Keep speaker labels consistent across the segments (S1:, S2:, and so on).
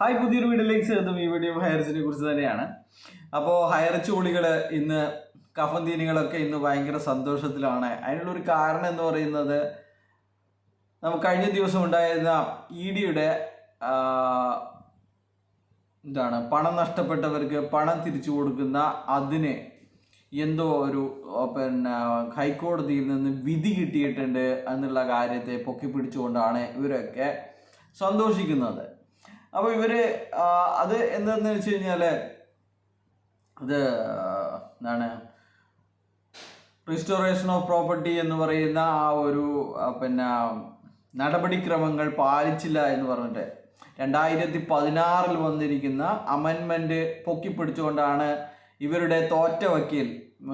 S1: Hi പുതിയൊരു വീഡിയോയിലേക്ക് ചേർത്തും ഈ വീഡിയോ ഹയർസിനെ കുറിച്ച് തന്നെയാണ്. അപ്പോൾ ഹയർ ചോളികൾ ഇന്ന് കഫന്തീനികളൊക്കെ ഇന്ന് ഭയങ്കര സന്തോഷത്തിലാണ്. അതിനുള്ളൊരു കാരണം എന്ന് പറയുന്നത് നമുക്ക് കഴിഞ്ഞ ദിവസം ഉണ്ടായിരുന്ന ഇ ഡിയുടെ എന്താണ് പണം നഷ്ടപ്പെട്ടവർക്ക് പണം തിരിച്ചു കൊടുക്കുന്ന അതിന് എന്തോ ഒരു പിന്നെ ഹൈക്കോടതിയിൽ നിന്ന് വിധി കിട്ടിയിട്ടുണ്ട് എന്നുള്ള കാര്യത്തെ പൊക്കി പിടിച്ചുകൊണ്ടാണ് ഇവരൊക്കെ സന്തോഷിക്കുന്നത്. അപ്പോൾ ഇവർ അത് എന്താന്ന് വെച്ച് കഴിഞ്ഞാൽ അത് എന്താണ് റിസ്റ്റോറേഷൻ ഓഫ് പ്രോപ്പർട്ടി എന്ന് പറയുന്ന ആ ഒരു പിന്നെ നടപടിക്രമങ്ങൾ പാലിച്ചില്ല എന്ന് പറഞ്ഞിട്ട് രണ്ടായിരത്തി പതിനാറിൽ വന്നിരിക്കുന്ന അമെൻമെന്റ് പൊക്കിപ്പിടിച്ചുകൊണ്ടാണ് ഇവരുടെ തോറ്റ വക്കീൽ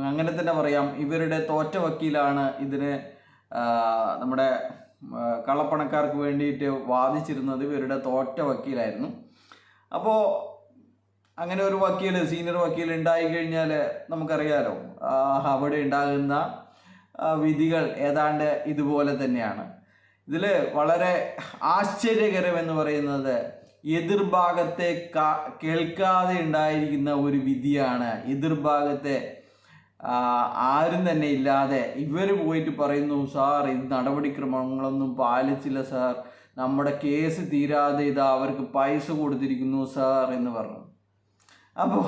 S1: അങ്ങനെ തന്നെ പറയാം ഇവരുടെ തോറ്റ വക്കീലാണ് ഇതിന് നമ്മുടെ കള്ളപ്പണക്കാർക്ക് വേണ്ടിയിട്ട് വാദിച്ചിരുന്നത് ഇവരുടെ തോറ്റ വക്കീലായിരുന്നു. അപ്പോൾ അങ്ങനെ ഒരു വക്കീൽ സീനിയർ വക്കീൽ ഉണ്ടായി കഴിഞ്ഞാൽ നമുക്കറിയാലോ അവിടെ ഉണ്ടാകുന്ന വിധികൾ ഏതാണ്ട് ഇതുപോലെ തന്നെയാണ്. ഇതിൽ വളരെ ആശ്ചര്യകരം എന്ന് പറയുന്നത് എതിർഭാഗത്തെ കേൾക്കാതെ ഉണ്ടായിരിക്കുന്ന ഒരു വിധിയാണ് എതിർഭാഗത്തെ ആരും തന്നെ ഇല്ലാതെ ഇവർ പോയിട്ട് പറയുന്നു സാർ ഇത് നടപടിക്രമങ്ങളൊന്നും പാലിച്ചില്ല സാർ. നമ്മുടെ കേസ് തീരാതെ ഇത് അവർക്ക് പൈസ കൊടുത്തിരിക്കുന്നു സാർ എന്ന് പറഞ്ഞു. അപ്പോൾ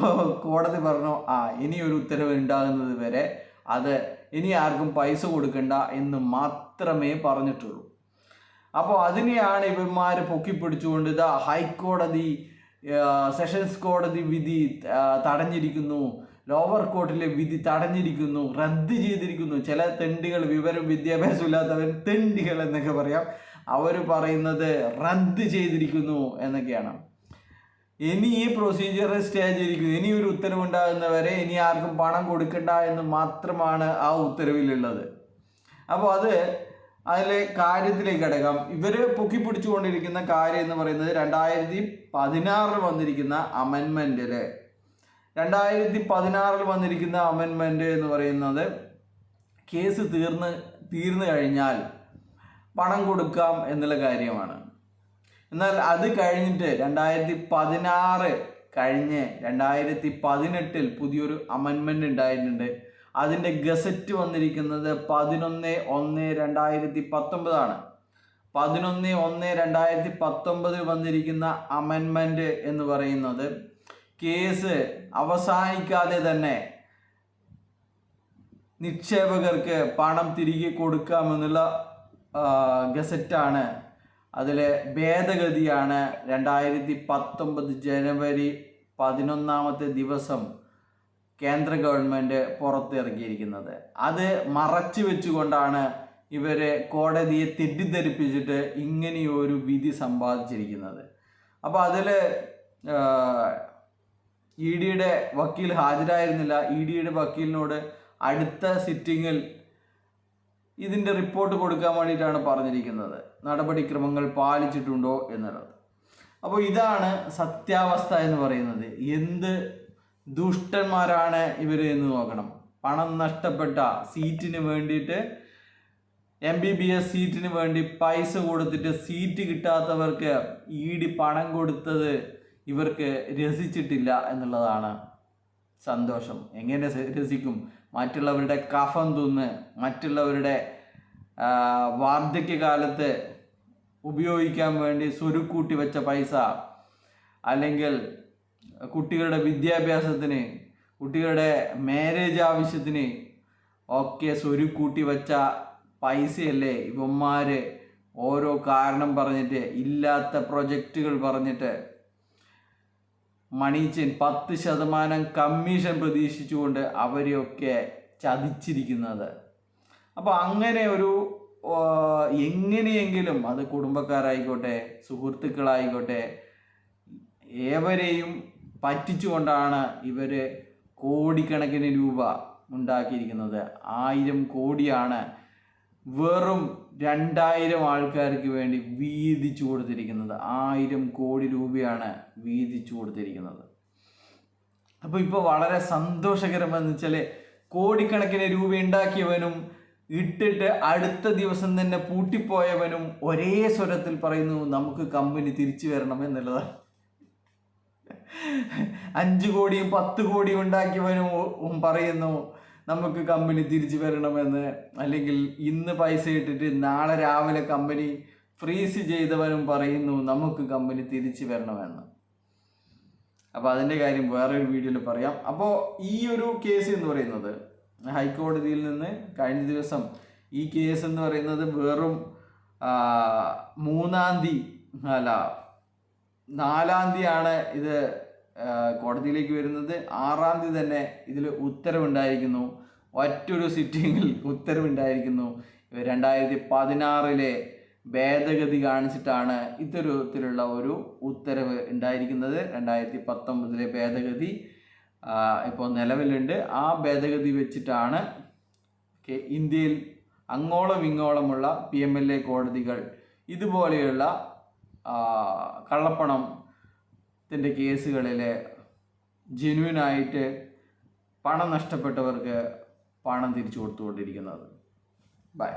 S1: കോടതി പറഞ്ഞു ആ ഇനി ഒരു ഉത്തരവ് ഉണ്ടാകുന്നത് വരെ അത് ഇനി ആർക്കും പൈസ കൊടുക്കണ്ട എന്ന് മാത്രമേ പറഞ്ഞിട്ടുള്ളൂ. അപ്പോൾ അതിനെയാണ് ഇവന്മാർ പൊക്കിപ്പിടിച്ചുകൊണ്ട് ഇതാ ഹൈക്കോടതി സെഷൻസ് കോടതി വിധി തടഞ്ഞിരിക്കുന്നു. ലോവർ കോർട്ടിലെ വിധി തടഞ്ഞിരിക്കുന്നു റദ്ദ് ചെയ്തിരിക്കുന്നു. ചില തെണ്ടികൾ വിവരം വിദ്യാഭ്യാസം ഇല്ലാത്തവൻ തെണ്ടികൾ എന്നൊക്കെ പറയാം. അവർ പറയുന്നത് റദ്ദ് ചെയ്തിരിക്കുന്നു എന്നൊക്കെയാണ്. ഇനി ഈ പ്രൊസീജിയർ സ്റ്റേ ചെയ്തിരിക്കുന്നു ഇനി ഒരു ഉത്തരവുണ്ടാകുന്നവരെ ഇനി ആർക്കും പണം കൊടുക്കണ്ട എന്ന് മാത്രമാണ് ആ ഉത്തരവിലുള്ളത്. അപ്പോൾ അത് അതിലെ കാര്യത്തിലേക്ക് കിടക്കാം ഇവർ പൊക്കിപ്പിടിച്ചുകൊണ്ടിരിക്കുന്ന കാര്യം എന്ന് പറയുന്നത് രണ്ടായിരത്തി പതിനാറിൽ വന്നിരിക്കുന്ന അമെൻമെന്റിൽ രണ്ടായിരത്തി പതിനാറിൽ വന്നിരിക്കുന്ന അമെൻമെന്റ് എന്ന് പറയുന്നത് കേസ് തീർന്ന് തീർന്നു കഴിഞ്ഞാൽ പണം കൊടുക്കാം എന്നുള്ള കാര്യമാണ്. എന്നാൽ അത് കഴിഞ്ഞിട്ട് രണ്ടായിരത്തി പതിനാറ് കഴിഞ്ഞ് രണ്ടായിരത്തി പതിനെട്ടിൽ പുതിയൊരു അമെൻമെന്റ് ഉണ്ടായിട്ടുണ്ട്. അതിന്റെ ഗസറ്റ് വന്നിരിക്കുന്നത് പതിനൊന്ന് ഒന്ന് രണ്ടായിരത്തി പത്തൊമ്പതാണ് പതിനൊന്ന് ഒന്ന് രണ്ടായിരത്തി പത്തൊമ്പതിൽ വന്നിരിക്കുന്ന അമെൻമെന്റ് എന്ന് പറയുന്നത് കേസ് അവസാനിക്കാതെ തന്നെ നിക്ഷേപകർക്ക് പണം തിരികെ കൊടുക്കാമെന്നുള്ള ഗസറ്റാണ് അതിലെ ഭേദഗതിയാണ് രണ്ടായിരത്തി പത്തൊമ്പത് ജനുവരി പതിനൊന്നാമത്തെ ദിവസം കേന്ദ്ര ഗവൺമെന്റ് പുറത്തിറക്കിയിരിക്കുന്നത്. അത് മറച്ചു വെച്ചുകൊണ്ടാണ് ഇവരെ കോടതിയെ തെറ്റിദ്ധരിപ്പിച്ചിട്ട് ഇങ്ങനെയൊരു വിധി സമ്പാദിച്ചിരിക്കുന്നത്. അപ്പോൾ അതിൽ ഇ ഡിയുടെ വക്കീൽ ഹാജരായിരുന്നില്ല. ഇ ഡിയുടെ വക്കീലിനോട് അടുത്ത സിറ്റിങ്ങിൽ ഇതിന്റെ റിപ്പോർട്ട് കൊടുക്കാൻ വേണ്ടിയിട്ടാണ് പറഞ്ഞിരിക്കുന്നത്. നടപടിക്രമങ്ങൾ പാലിച്ചിട്ടുണ്ടോ എന്നുള്ളത്. അപ്പോൾ ഇതാണ് സത്യാവസ്ഥ എന്ന് പറയുന്നത്. എന്ത് ദുഷ്ടന്മാരാണ് ഇവർ എന്ന് നോക്കണം. പണം നഷ്ടപ്പെട്ട സീറ്റിന് വേണ്ടിയിട്ട് എം ബി ബി എസ് സീറ്റിന് വേണ്ടി പൈസ കൊടുത്തിട്ട് സീറ്റ് കിട്ടാത്തവർക്ക് ഇ ഡി പണം കൊടുത്തത് ഇവർക്ക് രസിച്ചിട്ടില്ല എന്നുള്ളതാണ് സന്തോഷം. എങ്ങനെ രസിക്കും? മറ്റുള്ളവരുടെ കഫം തിന്ന് മറ്റുള്ളവരുടെ വാർദ്ധക്യകാലത്ത് ഉപയോഗിക്കാൻ വേണ്ടി സ്വരുക്കൂട്ടി വെച്ച പൈസ അല്ലെങ്കിൽ കുട്ടികളുടെ വിദ്യാഭ്യാസത്തിന് കുട്ടികളുടെ മാരേജ് ആവശ്യത്തിന് ഒക്കെ സ്വരുക്കൂട്ടി വെച്ച പൈസയല്ലേ ഇവന്മാർ ഓരോ കാരണം പറഞ്ഞിട്ട് ഇല്ലാത്ത പ്രൊജക്റ്റുകൾ പറഞ്ഞിട്ട് മണീച്ചൻ പത്ത് ശതമാനം കമ്മീഷൻ പ്രതീക്ഷിച്ചുകൊണ്ട് അവരെയൊക്കെ ചതിച്ചിരിക്കുന്നത്. അപ്പോൾ അങ്ങനെ ഒരു എങ്ങനെയെങ്കിലും അത് കുടുംബക്കാരായിക്കോട്ടെ സുഹൃത്തുക്കളായിക്കോട്ടെ ഏവരെയും പറ്റിച്ചുകൊണ്ടാണ് ഇവർ കോടിക്കണക്കിന് രൂപ ഉണ്ടാക്കിയിരിക്കുന്നത്. ആയിരം കോടിയാണ് വെറും രണ്ടായിരം ആൾക്കാർക്ക് വേണ്ടി വീതിച്ചു കൊടുത്തിരിക്കുന്നത് ആയിരം കോടി രൂപയാണ് വീതിച്ചു കൊടുത്തിരിക്കുന്നത്. അപ്പോൾ ഇപ്പോൾ വളരെ സന്തോഷകരമെന്ന് വെച്ചാൽ കോടിക്കണക്കിന് രൂപ ഉണ്ടാക്കിയവനും ഇട്ടിട്ട് അടുത്ത ദിവസം തന്നെ പൂട്ടിപ്പോയവനും ഒരേ സ്വരത്തിൽ പറയുന്നു നമുക്ക് കമ്പനി തിരിച്ചു വരണം എന്നുള്ളതാണ്. അഞ്ച് കോടിയും പത്ത് കോടിയും ഉണ്ടാക്കിയവനും പറയുന്നു നമുക്ക് കമ്പനി തിരിച്ചു വരണമെന്ന് അല്ലെങ്കിൽ ഇന്ന് പൈസ ഇട്ടിട്ട് നാളെ രാവിലെ കമ്പനി ഫ്രീസ് ചെയ്തവനും പറയുന്നു നമുക്ക് കമ്പനി തിരിച്ചു വരണമെന്ന്. അപ്പോൾ അതിന്റെ കാര്യം വേറൊരു വീഡിയോയിൽ പറയാം. അപ്പോൾ ഈ ഒരു കേസ് എന്ന് പറയുന്നത് ഹൈക്കോടതിയിൽ നിന്ന് കഴിഞ്ഞ ദിവസം ഈ കേസ് എന്ന് പറയുന്നത് വെറും മൂന്നാം തീയതി അല്ല നാലാം തീയതിയാണ് ഇത് കോടതിയിലേക്ക് വരുന്നത് ആറാം തീയതി തന്നെ ഇതിൽ ഉത്തരവുണ്ടായിരിക്കുന്നു. ഒറ്റൊരു സിറ്റിങ്ങിൽ ഉത്തരവുണ്ടായിരിക്കുന്നു. രണ്ടായിരത്തി പതിനാറിലെ ഭേദഗതി കാണിച്ചിട്ടാണ് ഇത്തരത്തിലുള്ള ഒരു ഉത്തരവ് ഉണ്ടായിരിക്കുന്നത്. രണ്ടായിരത്തി പത്തൊമ്പതിലെ ഭേദഗതി ഇപ്പോൾ നിലവിലുണ്ട്. ആ ഭേദഗതി വെച്ചിട്ടാണ് ഇന്ത്യയിൽ അങ്ങോളം ഇങ്ങോളമുള്ള പി എം എൽ എ കോടതികൾ ഇതുപോലെയുള്ള ആ, കള്ളപ്പണത്തിന്റെ കേസുകളിൽ ജെന്യൂനായിട്ട് പണം നഷ്ടപ്പെട്ടവർക്ക് പണം തിരിച്ചു കൊടുത്തുകൊണ്ടിരിക്കുന്നത്. ബൈ